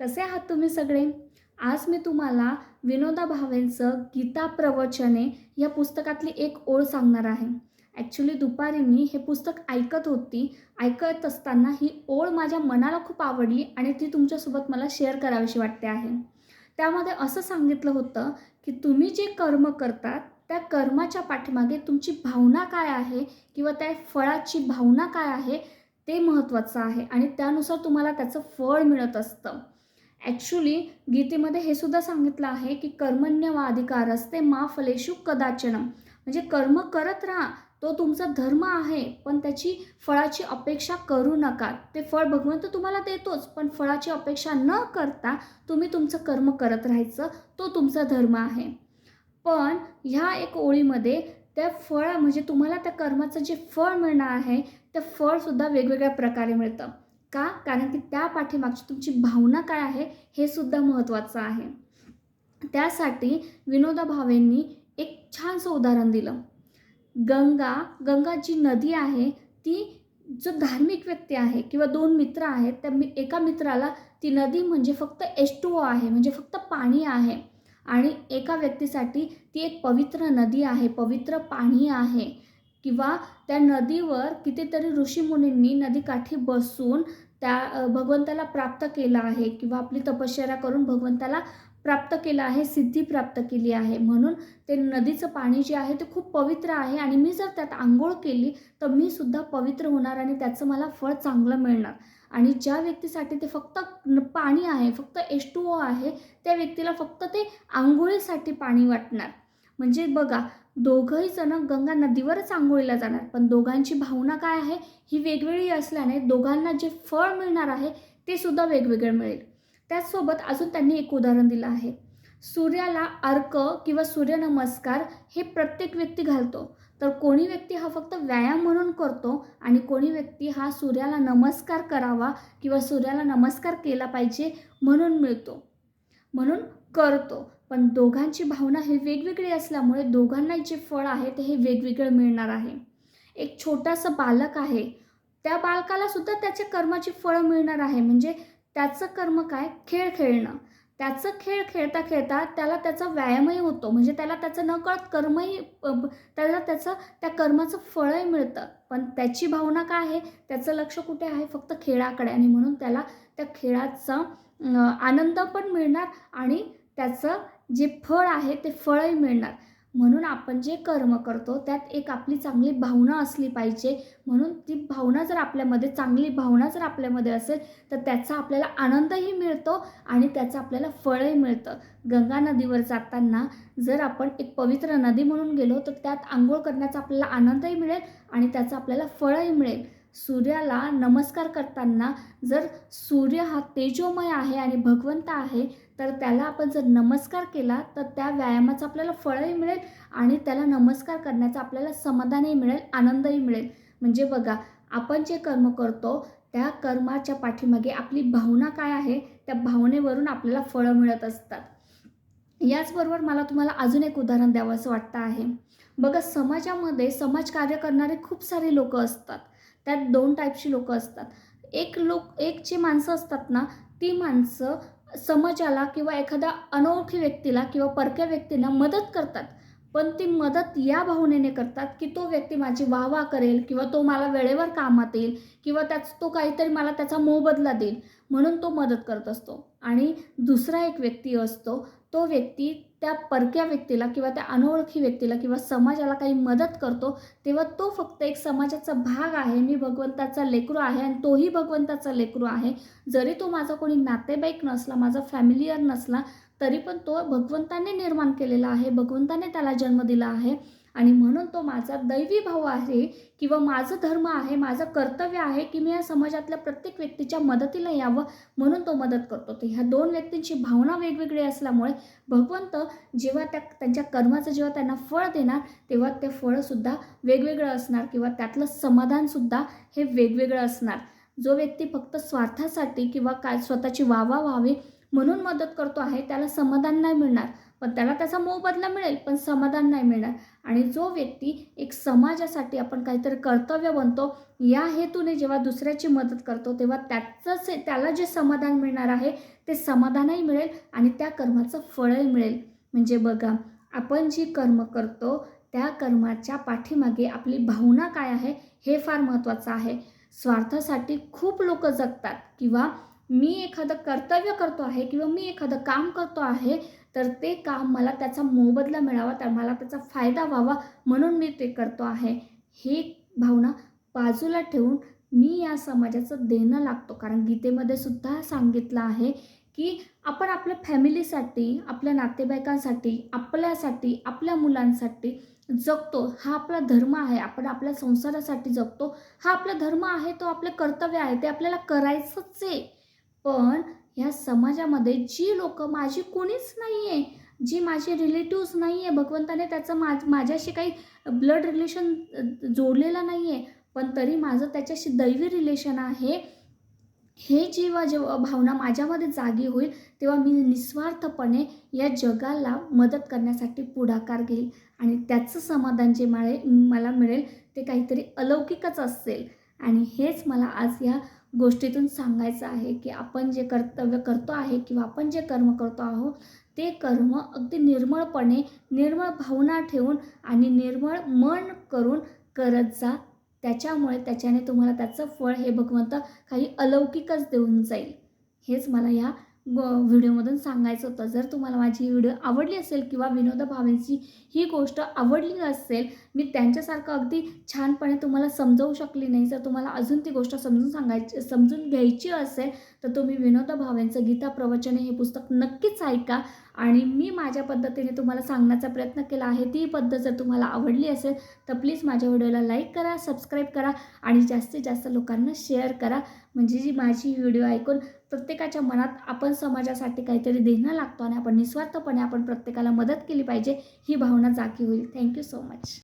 कसे आहात तुम्ही सगळे? आज मी तुम्हाला विनोदा भावेंचं गीता प्रवचने या पुस्तकातली एक ओळ सांगणार आहे. ॲक्च्युली दुपारी मी हे पुस्तक ऐकत होती. ऐकत असताना ही ओळ माझ्या मनाला खूप आवडली आणि ती तुमच्यासोबत मला शेअर करावीशी वाटते आहे. त्यामध्ये असं सांगितलं होतं की तुम्ही जे कर्म करतात त्या कर्माच्या पाठीमागे तुमची भावना काय आहे किंवा त्या फळाची भावना काय आहे ते महत्त्वाचं आहे आणि त्यानुसार तुम्हाला त्याचं फळ मिळत असतं. ॲक्च्युली गीतेमध्ये हे सुद्धा सांगितलं आहे की कर्मण्यवाधिकार असते मा फलेशु कदाचन म्हणजे कर्म करत राहा तो तुमचा धर्म आहे पण त्याची फळाची अपेक्षा करू नका. ते फळ भगवंत तुम्हाला देतोच पण फळाची अपेक्षा न करता तुम्ही तुमचं कर्म करत राहायचं तो तुमचा धर्म आहे. पण ह्या एक ओळीमध्ये त्या फळ म्हणजे तुम्हाला त्या कर्माचं जे फळ मिळणार आहे ते फळसुद्धा वेगवेगळ्या प्रकारे मिळतं. का? कारण की त्या पाठीमागची तुमची भावना काय आहे हे सुद्धा महत्त्वाचं आहे. त्यासाठी विनोदा भावेंनी एक छानसं उदाहरण दिलं. गंगा गंगा जी नदी आहे ती जो धार्मिक व्यक्ती आहे किंवा दोन मित्र आहेत त्या मी एका मित्राला ती नदी म्हणजे फक्त एच टू ओ आहे म्हणजे फक्त पाणी आहे. आणि एका व्यक्तीसाठी ती एक पवित्र नदी आहे पवित्र पाणी आहे. किंवा त्या नदीवर कितीतरी ऋषीमुनींनी नदीकाठी बसून त्या भगवंताला प्राप्त केलं आहे किंवा आपली तपश्चर्या करून भगवंताला प्राप्त केलं आहे सिद्धी प्राप्त केली आहे. म्हणून ते नदीचं पाणी जे आहे ते खूप पवित्र आहे आणि मी जर त्यात आंघोळ केली तर मी सुद्धा पवित्र होणार आणि त्याचं मला फळ चांगलं मिळणार. आणि ज्या व्यक्तीसाठी ते फक्त पाणी आहे फक्त एच टू ओ आहे त्या व्यक्तीला फक्त ते आंघोळीसाठी पाणी वाटणार. म्हणजे बघा दोघंही जण गंगा नदीवरच आंघोळीला जाणार. पण दोघांची भावना काय आहे? ही वेगवेगळी असल्याने दोघांना जे फळ मिळणार आहे ते सुद्धा वेगवेगळे मिळेल. त्याचसोबत अजून त्यांनी एक उदाहरण दिलं आहे. सूर्याला अर्क किंवा सूर्यनमस्कार हे प्रत्येक व्यक्ती घालतो. तर कोणी व्यक्ती हा फक्त व्यायाम म्हणून करतो आणि कोणी व्यक्ती हा सूर्याला नमस्कार करावा किंवा सूर्याला नमस्कार केला पाहिजे म्हणून मिळतो. म्हणून करतो. पण दोघांची भावना हे वेगवेगळी असल्यामुळे दोघांना जे फळ आहे ते हे वेगवेगळं मिळणार आहे. एक छोटासा बालक आहे. त्या बालकाला सुद्धा त्याच्या कर्माची फळं मिळणार आहे. म्हणजे त्याचं कर्म काय? खेळ खेळणं. त्याचं खेळ खेळता खेळता त्याला त्याचा व्यायामही होतो. म्हणजे त्याला त्याचं नकळत कर्मही त्याला त्याचं त्या कर्माचं फळही मिळतं. पण त्याची भावना काय आहे? त्याचं लक्ष कुठे आहे? फक्त खेळाकडे. आणि म्हणून त्याला त्या खेळाचा आनंद पण मिळणार आणि त्याचं जे फळ आहे ते फळही मिळणार. म्हणून आपण जे कर्म करतो त्यात एक आपली चांगली भावना असली पाहिजे. म्हणून ती भावना जर आपल्यामध्ये चांगली भावना जर आपल्यामध्ये असेल तर त्याचा आपल्याला आनंदही मिळतो आणि त्याचं आपल्याला फळही मिळतं. गंगा नदीवर जाताना जर आपण एक पवित्र नदी म्हणून गेलो तर त्यात आंघोळ करण्याचा आपल्याला आनंदही मिळेल आणि त्याचं आपल्याला फळही मिळेल. सूर्याला नमस्कार करताना जर सूर्य हा तेजोमय आहे आणि भगवंत आहे तर त्याला आपण जर नमस्कार केला तर त्या व्यायामाचं आपल्याला फळही मिळेल आणि त्याला नमस्कार करण्याचं आपल्याला समाधानही मिळेल आनंदही मिळेल. म्हणजे बघा आपण जे कर्म करतो त्या कर्माच्या पाठीमागे आपली भावना काय आहे त्या भावनेवरून आपल्याला फळं मिळत असतात. याचबरोबर मला तुम्हाला अजून एक उदाहरण द्यावं असं वाटतं आहे. बघा समाजामध्ये समाजकार्य करणारे खूप सारे लोक असतात. त्यात दोन टाईपची लोकं असतात. एक लोक एक जी माणसं असतात ना ती माणसं समाजाला किंवा एखाद्या अनोळखी व्यक्तीला किंवा परक्या व्यक्तींना मदत करतात. पण ती मदत या भावनेने करतात की तो व्यक्ती माझी वाहवा करेल किंवा तो मला वेळेवर कामात येईल किंवा त्याच तो काहीतरी मला त्याचा मोबदला देईल म्हणून तो मदत करत असतो. आणि दुसरा एक व्यक्ती असतो तो व्यक्ती त्या परक्या व्यक्तीला किंवा त्या अनोळखी व्यक्तीला किंवा समाजाला काही मदत करतो तेव्हा तो फक्त एक समाजाचा भाग आहे मी भगवंताचा लेकरू आहे आणि तोही भगवंताचा लेकरू आहे. जरी तो माझा कोणी नातेवाईक नसला माझा फॅमिलियर नसला तरी पण तो भगवंताने निर्माण केलेला आहे भगवंताने त्याला जन्म दिला आहे. आणि म्हणून तो माझा दैवी भाव आहे किंवा माझं धर्म आहे माझं कर्तव्य आहे की मी या समाजातल्या प्रत्येक व्यक्तीच्या मदतीला यावं म्हणून तो मदत करतो. तर ह्या दोन व्यक्तींची भावना वेगवेगळी असल्यामुळे भगवंत जेव्हा त्या त्यांच्या कर्माचं जेव्हा त्यांना फळ देणार तेव्हा ते फळंसुद्धा वेगवेगळं असणार किंवा त्यातलं समाधानसुद्धा हे वेगवेगळं असणार. जो व्यक्ती फक्त स्वार्थासाठी किंवा काय स्वतःची वावा व्हावी म्हणून मदत करतो आहे त्याला समाधान नाही मिळणार. पण त्याला त्याचा मोबदला मिळेल पण समाधान नाही मिळणार. आणि जो व्यक्ती एक समाजासाठी आपण काहीतरी कर्तव्य बनतो या हेतूने जेव्हा दुसऱ्याची मदत करतो तेव्हा त्याचंच त्याला जे समाधान मिळणार आहे ते समाधानही मिळेल आणि त्या कर्माचं फळही मिळेल. म्हणजे बघा आपण जी कर्म करतो त्या कर्माच्या पाठीमागे आपली भावना काय आहे हे फार महत्त्वाचं आहे. स्वार्थासाठी खूप लोक जगतात किंवा मी एखादं कर्तव्य करतो आहे किंवा मी एखादं काम करतो आहे तर ते काम मला त्याचा मोबदला मिळावा तर मला त्याचा फायदा व्हावा म्हणून मी ते करतो आहे. ही भावना बाजूला ठेवून मी या समाजाचं देणं लागतो. कारण गीतेमध्ये सुद्धा सांगितलं आहे की आपण आपल्या फॅमिलीसाठी आपल्या नातेवाईकांसाठी आपल्यासाठी आपल्या मुलांसाठी जगतो. हा आपला धर्म आहे. आपण आपल्या संसारासाठी जगतो. हा आपला धर्म आहे तो आपलं कर्तव्य आहे ते आपल्याला करायचंच आहे. पण ह्या समाजामध्ये जी लोकं माझी कोणीच नाही आहे जी माझी रिलेटिव्स नाही आहे भगवंताने त्याचं माझ माझ्याशी काही ब्लड रिलेशन जोडलेलं नाही आहे पण तरी माझं त्याच्याशी दैवी रिलेशन आहे. हे जेव्हा जेव्हा भावना माझ्यामध्ये जागी होईल तेव्हा मी निस्वार्थपणे या जगाला मदत करण्यासाठी पुढाकार घेईल आणि त्याचं समाधान जे माळे मला मिळेल ते काहीतरी अलौकिकच असेल. आणि हेच मला आज या गोष्टीतून सांगायचं आहे की आपण जे कर्तव्य करतो आहे किंवा आपण जे कर्म करतो आहोत ते कर्म अगदी निर्मळपणे निर्मळ भावना ठेवून आणि निर्मळ मन करून करत जा. त्याच्यामुळे त्याच्याने तुम्हाला त्याचं फळ हे भगवंत काही अलौकिकच देऊन जाईल. हेच मला ह्या व्हिडिओमधून सांगायचं होतं. जर तुम्हाला माझी ही व्हिडिओ आवडली असेल किंवा विनोदा भावेंची ही गोष्ट आवडली असेल मी त्यांच्यासारखं अगदी छानपणे तुम्हाला समजवू शकली नाही. जर तुम्हाला अजून ती गोष्ट समजून सांगायची समजून घ्यायची असेल तर तुम्ही विनोदा भावेंचं गीता प्रवचने हे पुस्तक नक्कीच ऐका. आणि मी माझ्या पद्धतीने तुम्हाला सांगण्याचा प्रयत्न केला आहे ती पद्धत जर तुम्हाला आवडली असेल तर प्लीज माझ्या व्हिडिओला लाईक करा सबस्क्राईब करा आणि जास्तीत जास्त लोकांना शेअर करा. म्हणजे जी माझी व्हिडिओ ऐकून प्रत्येकाच्या मनात आपण समाजासाठी काहीतरी देणं लागतो आणि आपण निस्वार्थपणे आपण प्रत्येकाला मदत केली पाहिजे ही भावना जागी होईल. Thank you so much